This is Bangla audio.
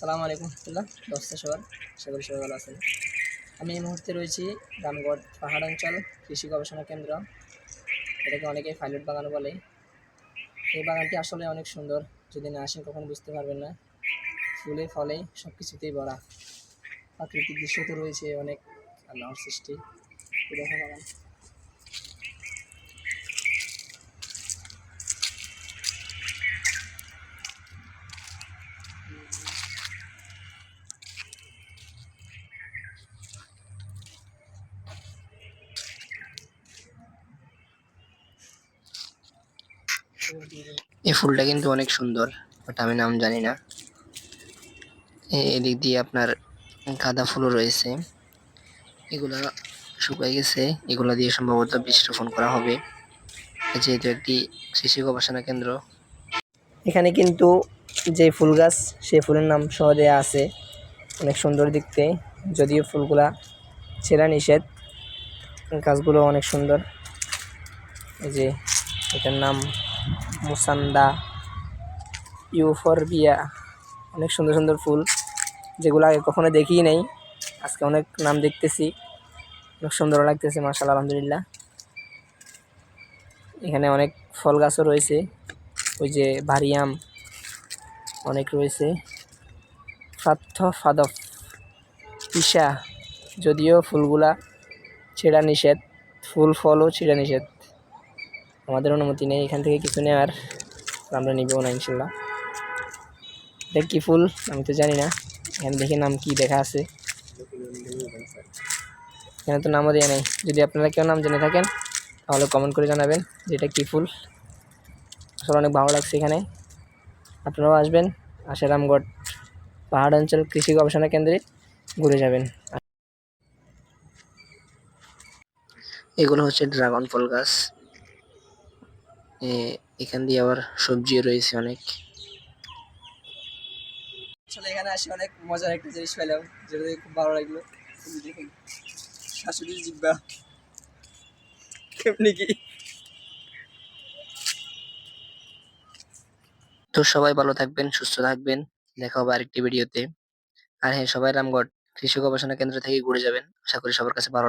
সালাম আলাইকুম রহমতুল্লাহ। দশটা সবার করি সবাই ভালো আছেন। আমি এই মুহূর্তে রয়েছি রামগড় পাহাড় অঞ্চল কৃষি গবেষণা কেন্দ্র। এটাকে অনেকেই ফাইলট বাগান বলে। এই বাগানটি আসলে অনেক সুন্দর। যদি না আসেন কখনো বুঝতে পারবেন না। ফুলে, ফলে সব কিছুতেই ভরা। প্রাকৃতিক দৃশ্য তো রয়েছে অনেক। আল্লাহর সৃষ্টি। বাগান। এই ফুলটা কিন্তু অনেক সুন্দর, বাট আমি নাম জানি না। এদিক দিয়ে আপনার গাঁদা ফুলও রয়েছে। এগুলা শুকাই গেছে। এগুলা দিয়ে সম্ভবত বীজ রোপণ করা হবে। যেহেতু একটি কৃষি গবেষণা কেন্দ্র। এখানে কিন্তু যে ফুল গাছ সেই ফুলের নাম সহ দেওয়া আছে। অনেক সুন্দর দেখতে। যদিও ফুলগুলা ছেঁড়া নিষেধ। গাছগুলো অনেক সুন্দর। এই যে এটার নাম মুসান্দা, ইউফরবিয়া, অনেক সুন্দর সুন্দর ফুল, যেগুলো আগে কখনো দেখিই নাই, আজকে অনেক নাম দেখতেছি, অনেক সুন্দর লাগতেছে মার্শাল আলহামদুলিল্লাহ। এখানে অনেক ফল গাছও রয়েছে, ওই যে ভারিয়াম অনেক রয়েছে। ফাথ ফাদফ, ঈশা, যদিও ফুলগুলা ছেঁড়া নিষেধ, ফুল ফলও ছেঁড়া নিষেধ। আমাদের অনুমতি নেই, এখান থেকে কিছু নেওয়ার আমরা নিবেও না, ইনশাল্লাহ। এটা কী ফুল, আমি তো জানি না। এখানে দেখে নাম কি দেখা আছে। এখানে তো নামও দেওয়া নেই। যদি আপনারা কেউ নাম জেনে থাকেন, তাহলে কমেন্ট করে জানাবেন যে এটা কী ফুল। আসলে অনেক ভালো লাগছে এখানে। আপনারাও আসবেন আশারামগড় পাহাড় অঞ্চল কৃষি গবেষণা কেন্দ্রে ঘুরে যাবেন। এগুলো হচ্ছে ড্রাগন ফল গাছ। এখান দিয়ে আবার সবজিও রয়েছে অনেক। আসলে এখানে আসি অনেক মজার একটা জিনিস পেলাম যেটা দেখে খুব ভালো লাগল। শাশুড়ির জিব্বা কেমনি কি? তো সবাই ভালো থাকবেন সুস্থ থাকবেন। দেখা হবে আরেকটি ভিডিওতে। আর হ্যাঁ সবাই রামগড় কৃষি গবেষণা কেন্দ্র থেকে ঘুরে যাবেন। আশা করি সবার কাছে ভালো